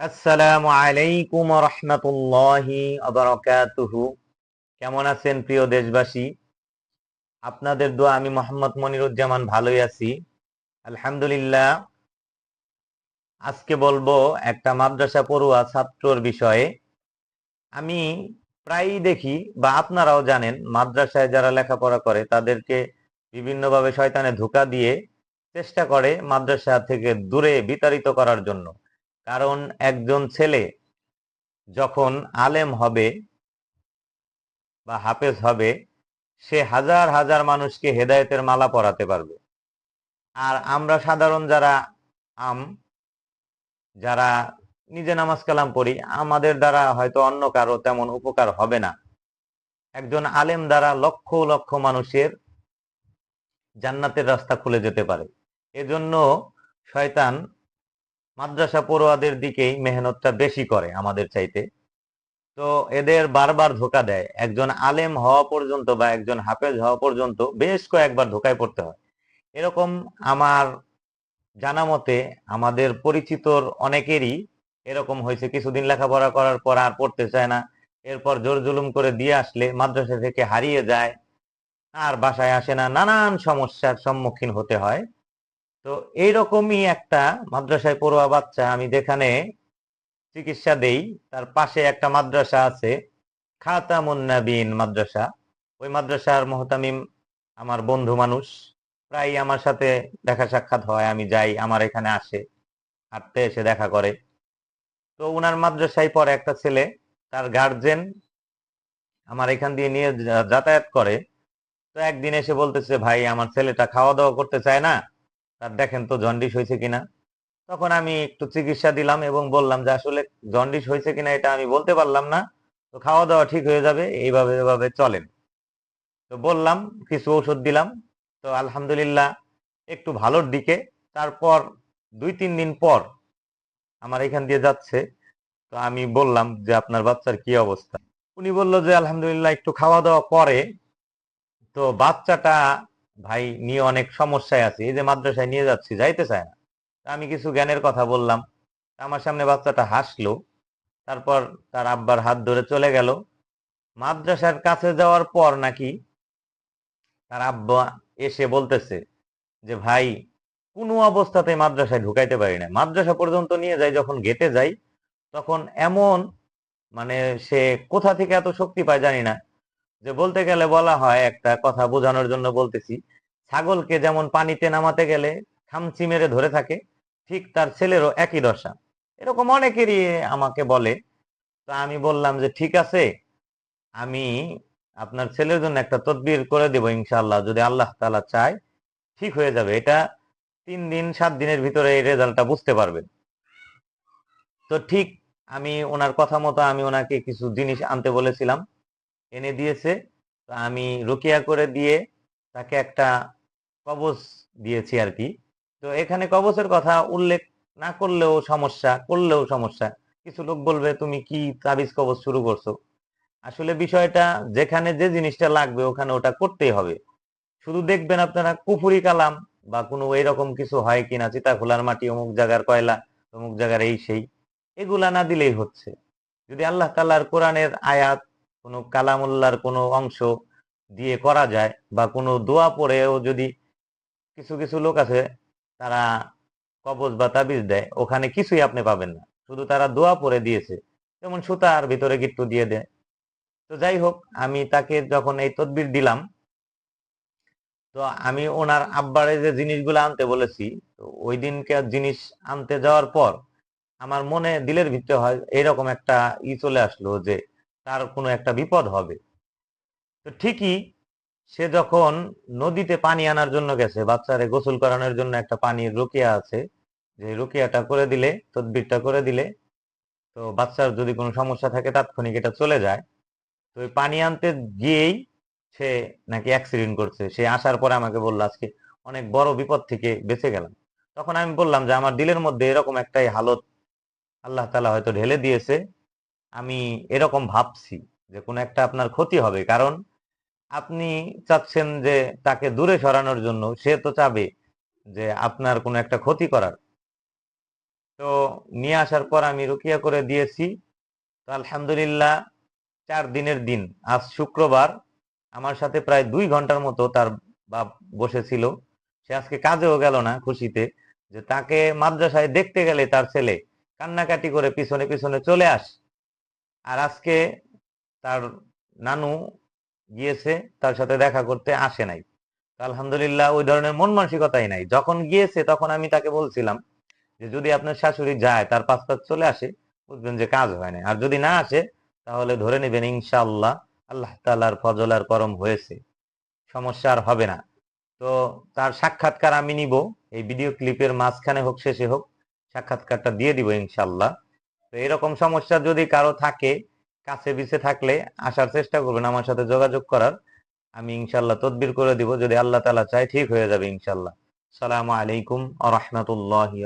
আসসালামু আলাইকুম রহমতুল্লাহি আবরাকাতুহু কেমন আছেন প্রিয় দেশবাসী? আপনাদের দোয়া আমি মোহাম্মদ মনিরুজ্জামান ভালোই আছি। আলহামদুলিল্লাহ। আজকে বলব একটা মাদ্রাসা পড়ুয়া ছাত্রর বিষয়ে। আমি প্রায়ই দেখি বা আপনারাও জানেন, মাদ্রাসায় যারা লেখাপড়া করে, তাদেরকে বিভিন্নভাবে শয়তানে ধোকা দিয়ে চেষ্টা করে মাদ্রাসা থেকে দূরে বিতাড়িত করার জন্য। কারণ একজন ছেলে যখন আলেম হবে বা হাফেজ হবে, সে হাজার হাজার মানুষকে হেদায়েতের মালা পরাতে পারবে। আর আমরা সাধারণ যারা আম, যারা নিজে নামাজ কালাম পড়ি, আমাদের দ্বারা হয়তো অন্য কারও তেমন উপকার হবে না। একজন আলেম দ্বারা লক্ষ লক্ষ মানুষের জান্নাতের রাস্তা খুলে যেতে পারে। এজন্য শয়তান মাদ্রাসা পড়ুয়াদের দিকেই মেহনতটা বেশি করে আমাদের চাইতে। তো এদের বারবার ধোকা দেয়। একজন আলেম হওয়া পর্যন্ত বা একজন হাফেজ হওয়া পর্যন্ত বেশ কয়েকবার ধোকায় পড়তে হয়। এরকম আমার জানা মতে আমাদের পরিচিতর অনেকেরই এরকম হয়েছে। কিছুদিন লেখাপড়া করার পর আর পড়তে চায় না। এরপর জোর জুলুম করে দিয়ে আসলে মাদ্রাসা থেকে হারিয়ে যায়। আর বাসায় আসে না। নানান সমস্যার সম্মুখীন হতে হয়। তো এইরকমই একটা মাদ্রাসায় পড়ুয়া বাচ্চা আমি যেখানে চিকিৎসা দেই, তার পাশে একটা মাদ্রাসা আছে খাতামুন্নাবিন মাদ্রাসা। ওই মাদ্রাসার মোহতামিম আমার বন্ধু মানুষ। প্রায় আমার সাথে দেখা সাক্ষাৎ হয়, আমি যাই, আমার এখানে আসে, হাঁটতে এসে দেখা করে। তো উনার মাদ্রাসায় পরে একটা ছেলে, তার গার্জেন আমার এখান দিয়ে নিয়ে যাতায়াত করে। তো একদিন এসে বলতেছে, ভাই, আমার ছেলেটা খাওয়া দাওয়া করতে চায় না। তার দেখেন তো জন্ডিস হয়েছে কিনা। তখন আমি একটু চিকিৎসা দিলাম এবং বললাম যে আসলে জন্ডিস হয়েছে কিনা এটা আমি বলতে পারলাম না। তো খাওয়া দাওয়া ঠিক হয়ে যাবে, এইভাবে এভাবে চলেন। তো বললাম, কিছু ওষুধ দিলাম। তো আলহামদুলিল্লাহ একটু ভালোর দিকে। তারপর দুই, তিন দিন পর আমার এখান দিয়ে যাচ্ছে। তো আমি বললাম যে আপনার বাচ্চার কি অবস্থা? উনি বলল যে আলহামদুলিল্লাহ একটু খাওয়া দাওয়া করে। তো বাচ্চাটা ভাই, নিয়ে অনেক সমস্যায় আছে। এই যে মাদ্রাসায় নিয়ে যাচ্ছি, যাইতে চায় না। আমি কিছু জ্ঞানের কথা বললাম। আমার সামনে বাচ্চাটা হাসলো। তারপর তার আব্বার হাত ধরে চলে গেল। মাদ্রাসার কাছে যাওয়ার পর নাকি তার আব্বা এসে বলতেছে যে, ভাই, কোনো অবস্থাতে মাদ্রাসায় ঢুকাইতে পারি না। মাদ্রাসা পর্যন্ত নিয়ে যাই, যখন গেটে যাই, তখন এমন মানে সে কোথা থেকে এত শক্তি পায় জানি না। যে বলতে গেলে বলা হয় একটা কথা বোঝানোর জন্য বলতেছি, ছাগলকে যেমন পানিতে নামাতে গেলে খামচি মেরে ধরে থাকে, ঠিক তার ছেলেরও একই দশা। এরকম অনেকেরই আমাকে বলে, তো আমি বললাম যে ঠিক আছে, আমি আপনার ছেলের জন্য একটা তদবির করে দেব ইনশাল্লাহ যদি আল্লাহ তালা চায়, ঠিক হয়ে যাবে। এটা তিন দিন, সাত দিনের ভিতরে এই রেজাল্টটা বুঝতে পারবেন। তো ঠিক আমি ওনার কথা মতো আমি ওনাকে কিছু জিনিস আনতে বলেছিলাম। এনে দিয়েছে। তো আমি রুকিয়া করে দিয়ে তাকে একটা কবচ দিয়েছি আর কি। তো এখানে কবচের কথা উল্লেখ না করলেও সমস্যা করলেও সমস্যা। কিছু লোক বলবে, তুমি কি তাবিজ কবচ শুরু করছ? আসলে বিষয়টা যেখানে যে জিনিসটা লাগবে ওখানে ওটা করতেই হবে। শুধু দেখবেন আপনারা কুফুরি কালাম বা কোনো এরকম কিছু হয় কিনা চিতা খোলার মাটি, অমুক জায়গার কয়লা অমুক জায়গার এই সেই, এগুলা না দিলেই হচ্ছে। যদি আল্লাহ তাল্লাহর কোরআনের আয়াত কোনো কালামুল্লার কোনো অংশ দিয়ে করা যায় বা কোনো দোয়া পড়েও যদি কিছু কিছু লোক আছে, তারা কবজ বা তাবিজ দেয়, ওখানে কিছুই আপনি পাবেন না। শুধু তারা দোয়া পড়ে দিয়েছে, যেমন সুতার ভিতরে গিট্টু দিয়ে দেয়। তো যাই হোক, আমি তাকে যখন এই তদবির দিলাম, তো আমি ওনার আব্বারে যে জিনিসগুলো আনতে বলেছি, তো ওই দিনকে জিনিস আনতে যাওয়ার পর আমার মনে, দিলের ভিতরে হয়, এরকম একটা ই চলে আসলো যে তার কোনো একটা বিপদ হবে। তো ঠিকই সে যখন নদীতে পানি আনার জন্য গেছে, বাচ্চারে গোসল করানোর জন্য একটা পানির রুকিয়া আছে, যে রুকিয়াটা করে দিলে, তদবিরটা করে দিলে, তো বাচ্চার যদি কোনো সমস্যা থাকে তাৎক্ষণিক এটা চলে যায়। তো ওই পানি আনতে গিয়েই সে নাকি অ্যাক্সিডেন্ট করছে। সে আসার পরে আমাকে বলল, আজকে অনেক বড় বিপদ থেকে বেঁচে গেলাম। তখন আমি বললাম যে, আমার দিলের মধ্যে এরকম একটাই হালত আল্লাহ তালা হয়তো ঢেলে দিয়েছে। আমি এরকম ভাবছি যে কোনো একটা আপনার ক্ষতি হবে। কারণ আপনি চাচ্ছেন যে তাকে দূরে সরানোর জন্য, সে তো চাবে যে আপনার কোনো একটা ক্ষতি করার। তো নিয়ে আসার পর আমি রুকিয়া করে দিয়েছি। তো আলহামদুলিল্লাহ চার দিনের দিন, আজ শুক্রবার, আমার সাথে প্রায় দুই ঘণ্টার মতো তার বাপ বসেছিল। সে আজকে কাজেও গেল না খুশিতে, যে তাকে মাদ্রাসায় দেখতে গেলে তার ছেলে কান্নাকাটি করে পিছনে পিছনে চলে আস। আর আজকে তার নানু গিয়েছে, তার সাথে দেখা করতে আসে নাই। আলহামদুলিল্লাহ ওই ধরনের মন মানসিকতাই নাই। যখন গিয়েছে তখন আমি তাকে বলছিলাম যে, যদি আপনার শাশুড়ি যায়, তার পাঁচটা চলে আসে, বুঝবেন যে কাজ হয় না আর যদি না আসে, তাহলে ধরে নেবেন ইনশাআল্লাহ আল্লাহ তাআলার ফজল আর করম হয়েছে। সমস্যা আর হবে না। তো তার সাক্ষাৎকার আমি নিব। এই ভিডিও ক্লিপের মাঝখানে হোক, শেষে হোক, সাক্ষাৎকারটা দিয়ে দিব ইনশাআল্লাহ। তো এরকম সমস্যা যদি কারও থাকে, কাছে বিছে থাকলে আসার চেষ্টা করবেন, আমার সাথে যোগাযোগ করার। আমি ইনশাল্লাহ তদবির করে দিব, যদি আল্লাহ তালা চায়, ঠিক হয়ে যাবে ইনশাল্লাহ সালামু আলাইকুম আ রহমতুল্লাহি